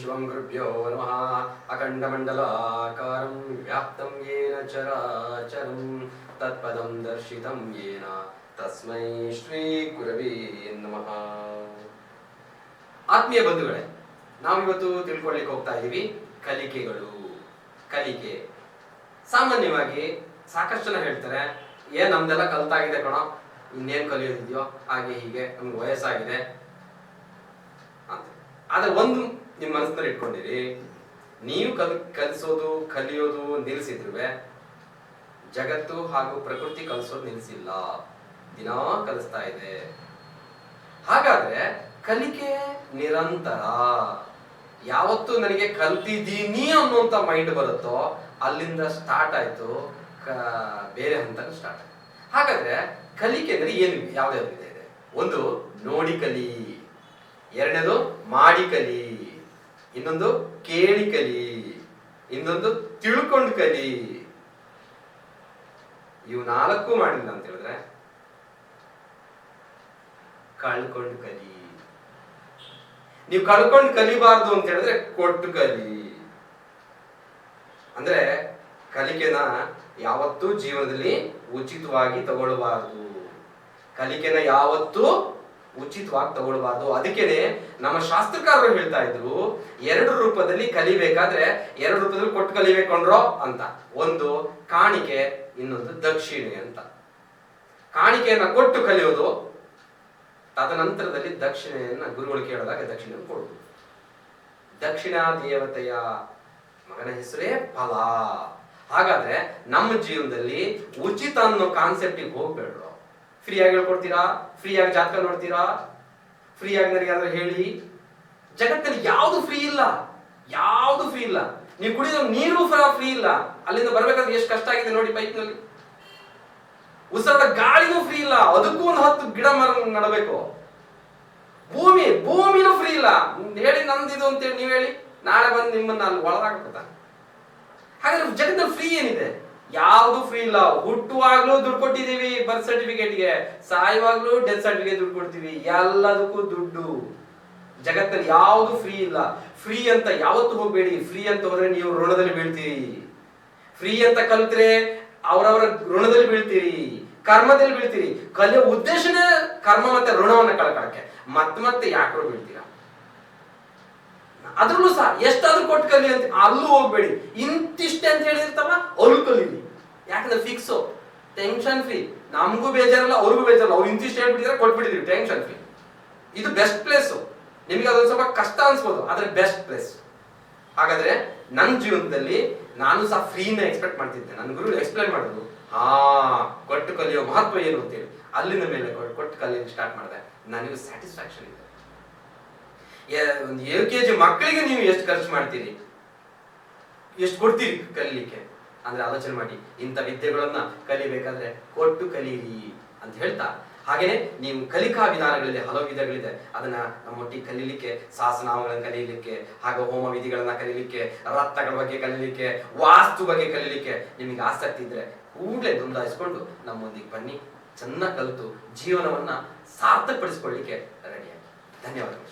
ಶಿವಂ ಗುರುಭ್ಯೋ ನಮಃ ಅಖಂಡಮಂಡಲಾಕಾರಂ ವ್ಯಾಪ್ತಂ ಯೇನ ಚರಾಚರಂ ತತ್ಪದಂ ದರ್ಶಿತಂ ಯೇನ ತಸ್ಮೈ ಶ್ರೀ ಗುರವೇ ನಮಃ ಆತ್ಮೀಯ ಬಂಧುಗಳೇ ನಾವಿವತ್ತು ತಿಳ್ಕೊಳ್ಳಿಕ್ಕೆ ಹೋಗ್ತಾ ಇದ್ದೀವಿ ಕಲಿಕೆಗಳು. ಕಲಿಕೆ. ಸಾಮಾನ್ಯವಾಗಿ ಸಾಕಷ್ಟು ಜನ ಹೇಳ್ತಾರೆ ಏನ್ ನಮ್ದೆಲ್ಲ ಕಲ್ತಾಗಿದೆ ಕಣೋ. ಇನ್ನೇನ್ ಕಲಿಯೋದಿದೆಯೋ, ಹಾಗೆ ಹೀಗೆ, ನಮ್ಗೆ ವಯಸ್ಸಾಗಿದೆ. ಅಂತ. ಆದ್ರೆ ಒಂದು ನಿಮ್ಮ ಮನಸ್ಸಿನಲ್ಲಿ ಇಟ್ಕೊಂಡಿರಿ. ನೀವು ಕಲ್, ಕಲಿಸೋದು, ಕಲಿಯೋದು ನಿಲ್ಲಿಸಿದ್ರೆ ಜಗತ್ತು ಹಾಗೂ ಪ್ರಕೃತಿ ಕಲಿಸೋದು ನಿಲ್ಲಿಸಿಲ್ಲ. ದಿನಾ ಕಲಿಸ್ತಾ ಇದೆ. ಹಾಗಾದ್ರೆ ಕಲಿಕೆ ನಿರಂತರ. ಯಾವತ್ತು ನನಗೆ ಕಲ್ತಿದ್ದೀನಿ ಅನ್ನುವಂತ ಮೈಂಡ್ ಬರುತ್ತೋ, ಅಲ್ಲಿಂದ ಸ್ಟಾರ್ಟ್ ಆಯ್ತು. ಬೇರೆ ಹಂತಕ್ಕೆ ಸ್ಟಾರ್ಟ್ ಆಯ್ತು. ಹಾಗಾದ್ರೆ ಕಲಿಕೆ ಅಂದ್ರೆ ಏನು ವಿಧ ಇದೆ ಒಂದು, ನೋಡಿ ಕಲಿ. ಎರಡನೇದು, ಮಾಡಿ ಕಲಿ. ಇನ್ನೊಂದು ಕೇಳಿ ಕಲಿ, ಇನ್ನೊಂದು ತಿಳ್ಕೊಂಡು ಕಲಿ. ಇವು ನಾಲ್ಕು ಮಾಡಿಲ್ಲ ಅಂತ ಹೇಳಿದ್ರೆ, ಕಳ್ಕೊಂಡು ಕಲಿ. ನೀವು ಕಳ್ಕೊಂಡು ಕಲಿಬಾರ್ದು ಅಂತ ಹೇಳಿದ್ರೆ ಕೊಟ್ಟು ಕಲಿ. ಅಂದ್ರೆ ಕಲಿಕೆನ ಯಾವತ್ತೂ ಜೀವನದಲ್ಲಿ ಉಚಿತವಾಗಿ ತಗೊಳ್ಬಾರ್ದು. ಕಲಿಕೆನ ಯಾವತ್ತೂ ಉಚಿತವಾಗಿ ತಗೊಳ್ಬಾರ್ದು. ಅದಕ್ಕೇನೆ ನಮ್ಮ ಶಾಸ್ತ್ರಕಾರರು ಹೇಳ್ತಾ ಇದ್ರು, ಎರಡು ರೂಪದಲ್ಲಿ ಕಲಿಬೇಕಾದ್ರೆ ಎರಡು ರೂಪದಲ್ಲಿ ಕೊಟ್ಟು ಕಲಿಬೇಕಂಡ್ರೋ ಅಂತ. ಒಂದು ಕಾಣಿಕೆ, ಇನ್ನೊಂದು ದಕ್ಷಿಣೆ ಅಂತ. ಕಾಣಿಕೆಯನ್ನ ಕೊಟ್ಟು ಕಲಿಯೋದು, ತದನಂತರದಲ್ಲಿ ದಕ್ಷಿಣೆಯನ್ನ ಗುರುಗಳು ಕೇಳಿದಾಗ ದಕ್ಷಿಣೆ ಕೊಡುವುದು. ದಕ್ಷಿಣ ದೇವತೆಯ ಮಗನ ಹೆಸರೇ ಫಲ. ಹಾಗಾದ್ರೆ ನಮ್ಮ ಜೀವನದಲ್ಲಿ ಉಚಿತ ಅನ್ನೋ ಕಾನ್ಸೆಪ್ಟಿಗೆ ಹೋಗ್ಬೇಡ್ರು? ಫ್ರೀ ಆಗಿ ಹೇಳ್ಕೊಡ್ತೀರಾ? ಫ್ರೀಯಾಗಿ ಜಾತಕ ನೋಡ್ತೀರಾ? ಫ್ರೀಯಾಗಿ ನನಗೆ ಯಾರು ಹೇಳಿ. ಜಗತ್ತಲ್ಲಿ ಯಾವುದು ಫ್ರೀ ಇಲ್ಲ? ಯಾವುದು ಫ್ರೀ ಇಲ್ಲ? ನೀವು ಕುಡಿದ ನೀರು ಫ್ರೀ ಇಲ್ಲ. ಅಲ್ಲಿಂದ ಬರ್ಬೇಕಾದ್ರೆ ಎಷ್ಟು ಕಷ್ಟ ಆಗಿದೆ ನೋಡಿ ಪೈಪ್ನಲ್ಲಿ. ಉಸಿರದ ಗಾಳಿನೂ ಫ್ರೀ ಇಲ್ಲ. ಅದಕ್ಕೂ ಒಂದು ಹತ್ತು ಗಿಡ ಮರ ನಡಬೇಕು. ಭೂಮಿ, ಭೂಮಿನೂ ಫ್ರೀ ಇಲ್ಲ. ಹೇಳಿ ನಂದಿದು ಅಂತೇಳಿ ನೀವು ಹೇಳಿ. ನಾಳೆ ಬಂದು ನಿಮ್ಮನ್ನ ಅಲ್ಲಿ ಒಳಗಾಗ್ಬಿಡ್ತಾನೆ ಹಾಗಾದ್ರೆ ಜಗತ್ತಲ್ಲಿ ಫ್ರೀ ಏನಿದೆ? ಯಾವುದು ಫ್ರೀ ಇಲ್ಲ. ಹುಟ್ಟುವಾಗ್ಲೂ ದುಡ್ಡು ಕೊಟ್ಟಿದೀವಿ ಬರ್ತ್ ಸರ್ಟಿಫಿಕೇಟ್ಗೆ ಸಾಯುವಾಗ್ಲೂ ಡೆತ್ ಸರ್ಟಿಫಿಕೇಟ್ ದುಡ್ಡು ಕೊಡ್ತೀವಿ. ಎಲ್ಲದಕ್ಕೂ ದುಡ್ಡು. ಜಗತ್ತಲ್ಲಿ ಯಾವುದು ಫ್ರೀ ಇಲ್ಲ. ಫ್ರೀ ಅಂತ ಯಾವತ್ತು ಹೋಗ್ಬೇಡಿ. ಫ್ರೀ ಅಂತ ಹೋದ್ರೆ ನೀವು ಋಣದಲ್ಲಿ ಬೀಳ್ತೀರಿ. ಫ್ರೀ ಅಂತ ಕಲ್ತ್ರೆ ಅವರವರ ಋಣದಲ್ಲಿ ಬೀಳ್ತೀರಿ. ಕರ್ಮದಲ್ಲಿ ಬೀಳ್ತೀರಿ. ಕಲಿಯೋ ಉದ್ದೇಶನೇ ಕರ್ಮ ಮತ್ತೆ ಋಣವನ್ನ ಕಳ್ಕೊಳಕ್ಕೆ. ಮತ್ತೆ ಮತ್ತೆ ಯಾಕೋ ಬೀಳ್ತೀರಾ? ಅದ್ರಲ್ಲೂ ಸಹ ಎಷ್ಟಾದ್ರೂ ಕೊಟ್ಟು ಕಲಿ ಅಂತ ಅಲ್ಲೂ ಹೋಗ್ಬೇಡಿ. ಇಂತಿಷ್ಟೇ ಅಂತ ಹೇಳಿರ್ತಾವ? ಅಲ್ಲೂ ಕಲೀಲಿ. ಯಾಕಂದ್ರೆ ಫಿಕ್ಸ್ ಟೆನ್ಷನ್ ಫ್ರೀ ನಮಗೂ ಬೇಜಾರಲ್ಲ, ಅವ್ರಿಗೂ ಬೇಜಾರಲ್ಲ. ಅವ್ರು ಇಂತಿಷ್ಟು ಹೇಳ್ಬಿಟ್ಟಿದ್ರೆ ಕೊಟ್ಬಿಟ್ಟಿದ್ರಿ ಟೆನ್ಷನ್ ಫ್ರೀ ಇದು ಬೆಸ್ಟ್ ಪ್ಲೇಸ್ ನಿಮಗೆ ಅದೊಂದು ಸ್ವಲ್ಪ ಕಷ್ಟ ಅನ್ಸ್ಬೋದು, ಆದ್ರೆ ಬೆಸ್ಟ್ ಪ್ಲೇಸ್ ಹಾಗಾದ್ರೆ ನನ್ನ ಜೀವನದಲ್ಲಿ ನಾನು ಸಹ ಫ್ರೀನ ಎಕ್ಸ್ಪೆಕ್ಟ್ ಮಾಡ್ತಿದ್ದೆ. ನನ್ನ ಗುರು ಎಕ್ಸ್ಪ್ಲೈನ್ ಮಾಡೋದು ಹಾ, ಕೊಟ್ಟು ಕಲಿಯೋ ಮಹತ್ವ ಏನು ಅಂತೇಳಿ. ಅಲ್ಲಿಂದ ಮೇಲೆ ಕೊಟ್ಟು- ಕಲಿಯೋದು ಸ್ಟಾರ್ಟ್ ಮಾಡಿದೆ. ನನಗೆ ಸ್ಯಾಟಿಸ್ಫ್ಯಾಕ್ಷನ್ ಇದೆ. ಒಂದು ಎಲ್ ಕೆ ಜಿ ಮಕ್ಕಳಿಗೆ ನೀವು ಎಷ್ಟು ಖರ್ಚು ಮಾಡ್ತೀರಿ? ಎಷ್ಟು ಕೊಡ್ತೀರಿ ಕಲೀಲಿಕ್ಕೆ? ಅಂದ್ರೆ ಆಲೋಚನೆ ಮಾಡಿ, ಇಂಥ ವಿದ್ಯೆಗಳನ್ನ ಕಲಿಬೇಕಾದ್ರೆ ಕೊಟ್ಟು ಕಲೀರಿ ಅಂತ ಹೇಳ್ತಾ. ಹಾಗೇನೆ ನೀವು ಕಲಿಕಾ ವಿಧಾನಗಳಲ್ಲಿ ಹಲವು ವಿಧಗಳಿದೆ ಅದನ್ನ ನಮ್ಮೊಟ್ಟಿಗೆ ಕಲೀಲಿಕ್ಕೆ ಸಾಸನಾಮಗಳನ್ನ ಕಲೀಲಿಕ್ಕೆ, ಹಾಗೂ ಹೋಮ ವಿಧಿಗಳನ್ನ ಕಲೀಲಿಕ್ಕೆ ರಕ್ತಗಳ ಬಗ್ಗೆ ಕಲೀಲಿಕ್ಕೆ, ವಾಸ್ತು ಬಗ್ಗೆ ಕಲೀಲಿಕ್ಕೆ ನಿಮಗೆ ಆಸಕ್ತಿ ಇದ್ರೆ ಕೂಡಲೇ ನೋಂದಾಯಿಸ್ಕೊಂಡು ನಮ್ಮೊಂದಿಗೆ ಬನ್ನಿ, ಚೆನ್ನಾಗಿ ಕಲಿತು ಜೀವನವನ್ನ ಸಾರ್ಥಕಪಡಿಸಿಕೊಳ್ಳಿಕ್ಕೆ ರೆಡಿಯಾಗಿ ಧನ್ಯವಾದಗಳು.